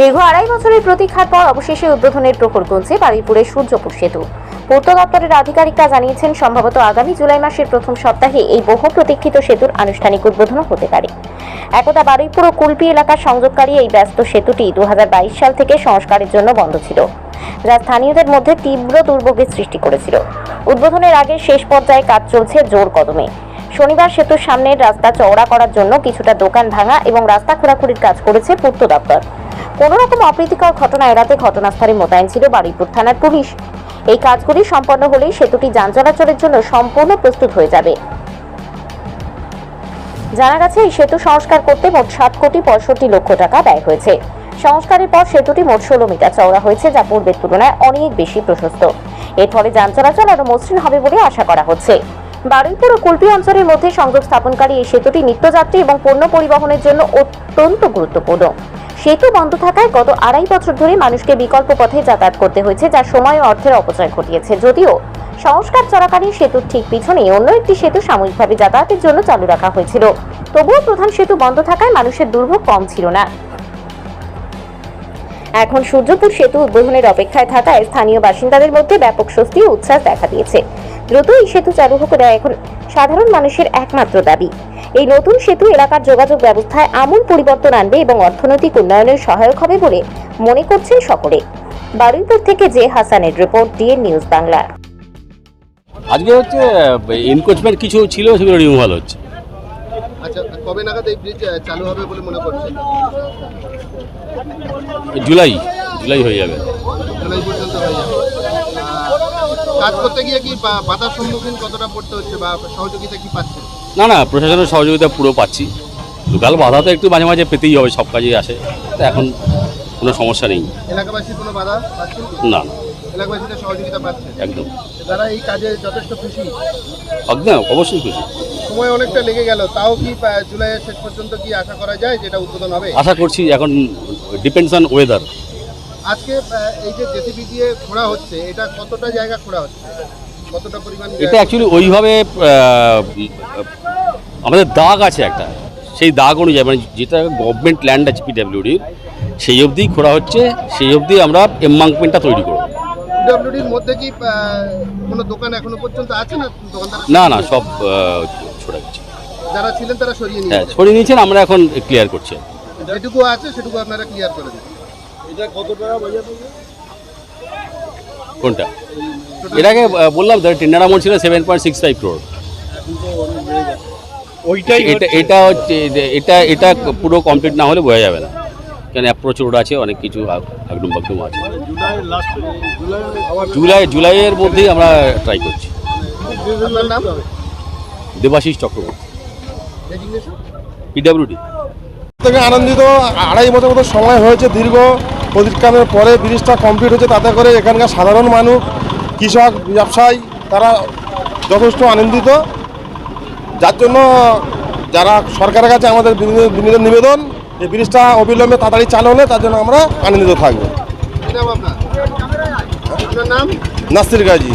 দীর্ঘ আড়াই বছরের প্রতীক্ষার পর অবশেষে উদ্বোধনের প্রহর গুনছে বারুইপুরের সূর্যপুর সেতু। পূর্ত দপ্তরের আধিকারিকরা জানিয়েছেন, সম্ভবত আগামী জুলাই মাসের প্রথম সপ্তাহে এই বহু প্রতীক্ষিত সেতুর আনুষ্ঠানিক উদ্বোধনও হতে পারে। একদা বারুইপুর ও কুলপি এলাকার সংযোগকারী এই ব্যস্ত সেতুটি দুহাজার বাইশ সাল থেকে সংস্কারের জন্য বন্ধ ছিল, যা স্থানীয়দের মধ্যে তীব্র দুর্ভোগের সৃষ্টি করেছিল। উদ্বোধনের আগে শেষ পর্যায়ে কাজ চলছে জোর কদমে। শনিবার সেতুর সামনের রাস্তা চওড়া করার জন্য কিছুটা দোকান ভাঙা এবং রাস্তা খোঁড়াখুড়ির কাজ করেছে পূর্ত দপ্তর। কোনো রকম অপ্রীতিকর ঘটনা এড়াতে ঘটনাস্থলে মোতায়েন ছিল বারুইপুর থানার পুলিশ। এই কাজগুলি সম্পন্ন হলেই সেতুটি যান চলাচলের জন্য সম্পূর্ণ প্রস্তুত হয়ে যাবে। জানা গেছে, এই সেতু সংস্কার করতে মোট সাত কোটি পঁয়ষট্টি লক্ষ টাকা ব্যয় হয়েছে। সংস্কারের পর সেতুটি মোট ষোলো মিটার চওড়া হয়েছে, যা পূর্বের তুলনায় অনেক বেশি প্রশস্ত। এর ফলে যান চলাচল আরও মসৃণ হবে বলে আশা করা হচ্ছে। বারুইপুর ও কুলপি অঞ্চলের মধ্যে সংযোগ স্থাপনকারী এই সেতুটি নিত্যযাত্রী এবং পণ্য পরিবহনের জন্য অত্যন্ত গুরুত্বপূর্ণ। সেতু বন্ধ থাকায় গত আড়াই বছর ধরে মানুষকে বিকল্প পথে যাতায়াত করতে হয়েছে যা সময় ও অর্থের অপচয় ঘটিয়েছে। যদিও সংস্কার চলাকালীন সেতুর ঠিক পিছনে অন্য একটি সেতু সাময়িকভাবে যাতায়াতের জন্য চালু রাখা হয়েছিল। তবুও প্রধান সেতু বন্ধ থাকায় মানুষের দুর্ভোগ কম ছিল না। এখন সূর্যপুর সেতু উদ্বোধনের অপেক্ষায় থাকায় স্থানীয় বাসিন্দাদের মধ্যে ব্যাপক স্বস্তি ও উচ্ছ্বাস দেখা দিয়েছে। দ্রুত এই সেতু চালু হোক এখন সাধারণ মানুষের একমাত্র দাবি। এই নতুন সেতু এলাকার যোগাযোগ ব্যবস্থায় আমূল পরিবর্তন আনবে এবং অর্থনৈতিক উন্নয়নের সহায়ক হবে বলে মনে করছেন সকলে। বারুইপুর থেকে জে হাসানের রিপোর্ট দিয়ে নিউজ বাংলা আজকে হচ্ছে এনক্রোচমেন্ট কিছু ছিল সেগুলো রিমুভাল হচ্ছে। আচ্ছা কবে নাগাদ এই ব্রিজ চালু হবে বলে মনে করছেন? জুলাই জুলাই হয়ে যাবে। জুলাই পর্যন্ত হয়ে যাবে। কাজ করতে গিয়ে কি বাধার সম্মুখীন কতটা পড়তে হচ্ছে বা সহযোগিতা কি পাচ্ছেন? না না প্রশাসনের সহযোগিতা পুরো পাচ্ছি। লোকাল বাধা তো একটু মাঝে মাঝে পেতেই হবে সব কাজেই আসে। তো এখন কোনো সমস্যা নেই। এলাকাবাসী কোনো বাধা না না। এলাকাবাসীদের সহযোগিতা পাচ্ছেন? একদম। তারা এই কাজে যথেষ্ট খুশি। একদম অবশ্যই খুশি। সময় অনেকটা লেগে গেল তাও কি জুলাইয়ের শেষ পর্যন্ত কি আশা করা যায় যেটা উদ্বোধন হবে? আশা করছি এখন ডিপেন্ডস অন ওয়েদার আজকে এই যে জেসিবি দিয়ে খোঁড়া হচ্ছে এটা কতটা জায়গা খোঁড়া হচ্ছে? কতটা পরিমাণ এটা অ্যাকচুয়ালি ওইভাবে আমাদের দাগ আছে একটা। সেই দাগ অনুযায়ী মানে যেটা গভর্নমেন্ট ল্যান্ড আছে পিডাব্লিউডির সেই অবধি খোঁড়া হচ্ছে সেই অবধি আমরা এম্বাঙ্কমেন্টটা তৈরি করব। পিডব্লিউডির মধ্যে কি কোনো দোকান এখনও পর্যন্ত আছে না দোকানদার না না সব ছড়া গেছে। যারা ছিলেন তারা সরিয়ে হ্যাঁ নিয়ে ছড়িয়ে নিয়েছেন আমরা এখন ক্লিয়ার করছি। যেটুকু আছে সেটুকু আপনারা ক্লিয়ার করে দিন। এটা কত টাকা বাজার কোনটা? এটাকে বললাম টেন্ডার অ্যামাউন্ট ছিল seven point six five crore ওইটাই এটা এটা হচ্ছে এটা এটা পুরো কমপ্লিট না হলে বোঝা যাবে না। কেন অ্যাপ্রোচ রোড আছে অনেক কিছু আগ- আগডুম বাগডুম আছে জুলাই জুলাইয়ের মধ্যেই আমরা ট্রাই করছি। দেবাশিস চক্রবর্তী। পিডাব্লিউডি থেকে আনন্দিত আড়াই বছর মতো সময় হয়েছে দীর্ঘ প্রতিষ্ঠানের পরে ব্রিজটা কমপ্লিট হচ্ছে তাতে করে এখানকার সাধারণ মানুষ কৃষক ব্যবসায়ী তারা যথেষ্ট আনন্দিত। যার জন্য যারা সরকারের কাছে আমাদের বিনীত নিবেদন এই ব্রিজটা অবিলম্বে তাড়াতাড়ি চালু হলে তার জন্য আমরা আনন্দিত থাকব। নাম? নাসির গাজী।